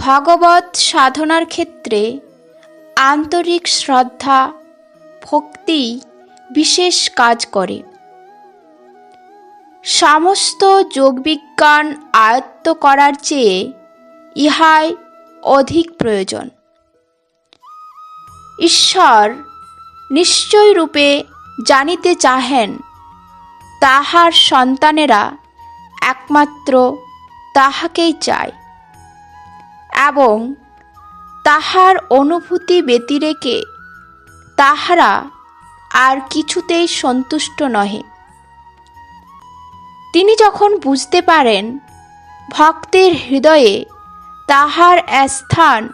ভগবত সাধনার ক্ষেত্রে আন্তরিক শ্রদ্ধা, ভক্তি বিশেষ কাজ করে। সমস্ত যোগবিজ্ঞান আয়ত্ত করার চেয়ে ইহাই অধিক প্রয়োজন। ঈশ্বর নিশ্চয় রূপে জানিতে চাহেন, তাহার সন্তানেরা একমাত্র তাহাকেই চায়। এবং তাহার অনুভূতি ব্যতিরেকে তাহারা আর কিছুতেই সন্তুষ্ট নহে। তিনি যখন বুঝতে পারেন ভক্তের হৃদয়ে তাহার স্থান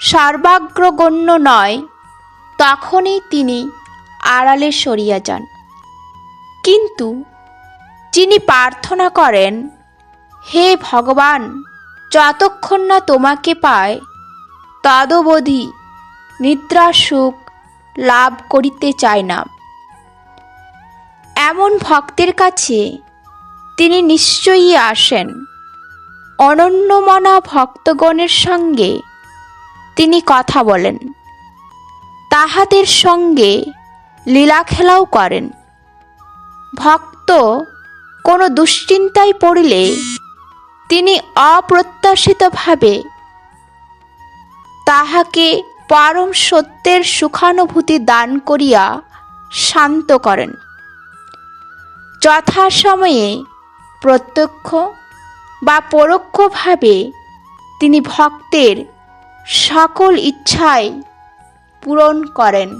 সর্বাগ্রগণ্য নয়, তখনই তিনি আড়ালে সরিয়া যান। কিন্তু যিনি প্রার্থনা করেন, হে ভগবান যতক্ষণ না তোমাকে পায়, তদবধি নিদ্রা সুখ লাভ করিতে চায় না। এমন ভক্তের কাছে তিনি নিশ্চয়ই আসেন। অনন্যমনা ভক্তগণের সঙ্গে তিনি কথা বলেন। তাহাদের সঙ্গে লীলা খেলাও করেন। ভক্ত কোনো দুশ্চিন্তায় পড়িলে তিনি অপ্রত্যাশিতভাবে তাহাকে পরম সত্যের সুখানুভূতি দান করিয়া শান্ত করেন। যথাসময়ে প্রত্যক্ষ বা পরোক্ষভাবে তিনি ভক্তের সকল ইচ্ছাই পূরণ করেন।